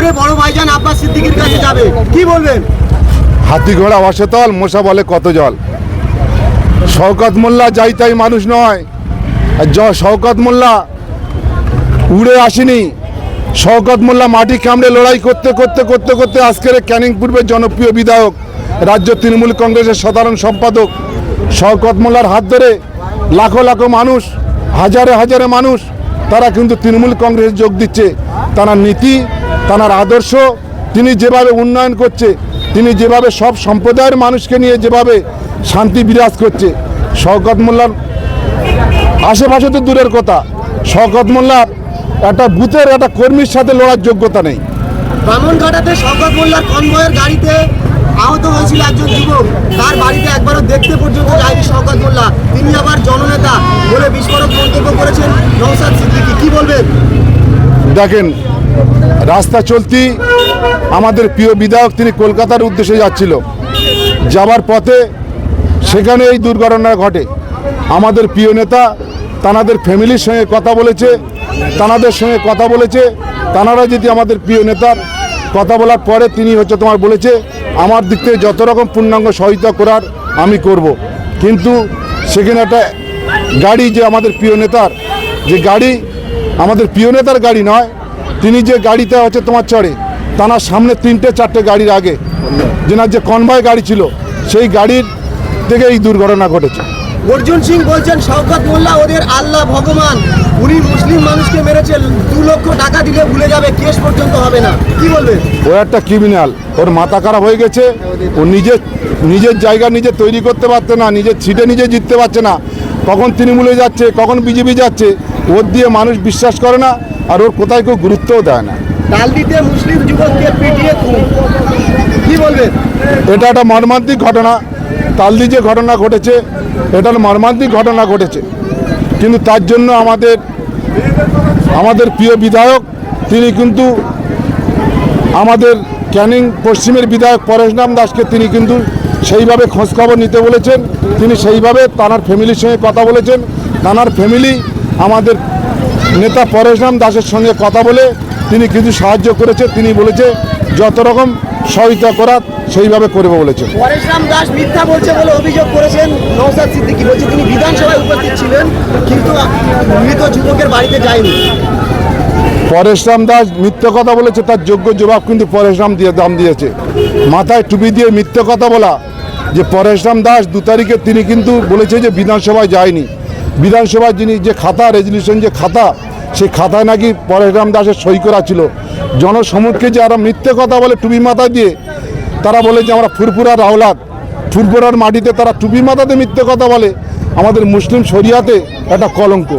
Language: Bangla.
করে বড় ভাইজান আব্বাস সিদ্দিকির কাছে যাবে। কি বলবেন? হাতি ঘোড়া অসতল মশা বলে কত জল। শওকত মোল্লা যাই তাই মানুষ নয়। জ- শওকত মোল্লা উড়ে আসেনি। শওকত মোল্লা মাটি কামড়ে লড়াই করতে করতে করতে করতে আজকের ক্যানিং পূর্বের জনপ্রিয় বিধায়ক, রাজ্য তৃণমূল কংগ্রেসের সাধারণ সম্পাদক, শওকত মোল্লার হাত ধরে লাখো লাখো মানুষ, হাজারে হাজারে মানুষ তারা কিন্তু তৃণমূল কংগ্রেসে যোগ দিচ্ছে। তার নীতি তার আদর্শ, তিনি যেভাবে উন্নয়ন করছে, তিনি যেভাবে সব সম্প্রদায়ের মানুষকে নিয়ে যেভাবে শান্তি বিরাজ করছে, শওকত মোল্লার আশেপাশে তো দূরের কথা। শওকত মোল্লার একটা বুথের একটা কর্মীর সাথে লড়ার যোগ্যতা নেই। শওকত মোল্লার কনভয়ের গাড়িতে আহত হয়েছিল একজন যুবক। তার বাড়িতে একবারও দেখতে পর্যন্ত যায়নি শওকত মোল্লা। তিনি আবার জননেতা বলে বিস্ফোরক মন্তব্য করেছেন নৌসাদ সিদ্দিকি। কি বলবেন? দেখেন, রাস্তা চলতি আমাদের প্রিয় বিধায়ক তিনি কলকাতার উদ্দেশ্যে যাচ্ছিল। যাবার পথে সেখানে এই দুর্ঘটনা ঘটে। আমাদের প্রিয় নেতা তানাদের ফ্যামিলির সঙ্গে কথা বলেছে, তানাদের সঙ্গে কথা বলেছে, তানারা যদি আমাদের প্রিয় নেতার কথা বলার পরে তিনি হচ্ছে তোমার বলেছে আমার দিক থেকে যত রকম পূর্ণাঙ্গ সহায়তা করার আমি করব। কিন্তু সেখানে একটা গাড়ি যে আমাদের প্রিয় নেতার, যে গাড়ি আমাদের প্রিয় নেতার গাড়ি নয়, তিনি যে গাড়িতে হচ্ছে তোমার চড়ে তানার সামনে তিনটে চারটে গাড়ির আগে যেনার যে কনভয় গাড়ি ছিল, সেই গাড়ির থেকে এই দুর্ঘটনা ঘটেছে অর্জুন সিং বলছেন, শওকত মোল্লা ওদের আল্লাহ ভগবান উনি মুসলিম মানুষকে মেরেছেন দু লক্ষ টাকা দিলে ভুলে যাবে কেস পর্যন্ত হবে না। কি বলবেন ও একটা ক্রিমিনাল ওর মাথা খারাপ হয়ে গেছে। ও নিজের নিজের জায়গা নিজে তৈরি করতে পারছে না নিজের সিটে নিজে জিততে পারছে না। কখন তৃণমূলে যাচ্ছে কখন বিজেপি যাচ্ছে ওর দিয়ে মানুষ বিশ্বাস করে না আর ওর কোথায় কেউ গুরুত্বও দেয় না। ডালদিতে মুসলিম যুবককে পিটিয়ে কি বলবেন এটা একটা মর্মান্তিক ঘটনা। তালদি যে ঘটনা ঘটেছে এটা মর্মান্তিক ঘটনা ঘটেছে। কিন্তু তার জন্য আমাদের আমাদের প্রিয় বিধায়ক, তিনি কিন্তু আমাদের ক্যানিং পশ্চিমের বিধায়ক পরেশরাম দাসকে তিনি কিন্তু সেইভাবে খোঁজখবর নিতে বলেছেন। তিনি সেইভাবে তানার ফ্যামিলির সঙ্গে কথা বলেছেন। তানার ফ্যামিলি আমাদের নেতা পরেশরাম দাসের সঙ্গে কথা বলে তিনি কিন্তু সাহায্য করেছে। তিনি বলেছে, যত রকম সহায়তা করার সেইভাবে করবে বলেছে। পরেশরাম দাস মিথ্যা বলছে বলে অভিযোগ করেছেন নৌসাদ সিদ্দিকী। বলছে তিনি বিধানসভায় উপস্থিত ছিলেন কিন্তু মৃত যুবকের বাড়িতে যায়নি। পরেশরাম দাস মিথ্যে কথা বলেছে তার যোগ্য জবাব কিন্তু পরেশরাম দিয়ে দাম দিয়েছে। মাথায় টুপি দিয়ে মিথ্যে কথা বলা যে পরেশরাম দাস দু তারিখে তিনি কিন্তু বলেছে যে বিধানসভায় যায়নি। বিধানসভার যিনি যে খাতা রেজলিউশন যে খাতা সেই খাতায় নাকি পরেশরাম দাসের সই করা ছিল। জনসমক্ষে যারা মিথ্যে কথা বলে টুপি মাথা দিয়ে, তারা বলে যে আমরা ফুরফুরার আওলাদ ফুরফুরার মাটিতে তারা টুপি মাথাতে মিথ্যে কথা বলে। আমাদের মুসলিম শরিয়াতে একটা কলঙ্ক।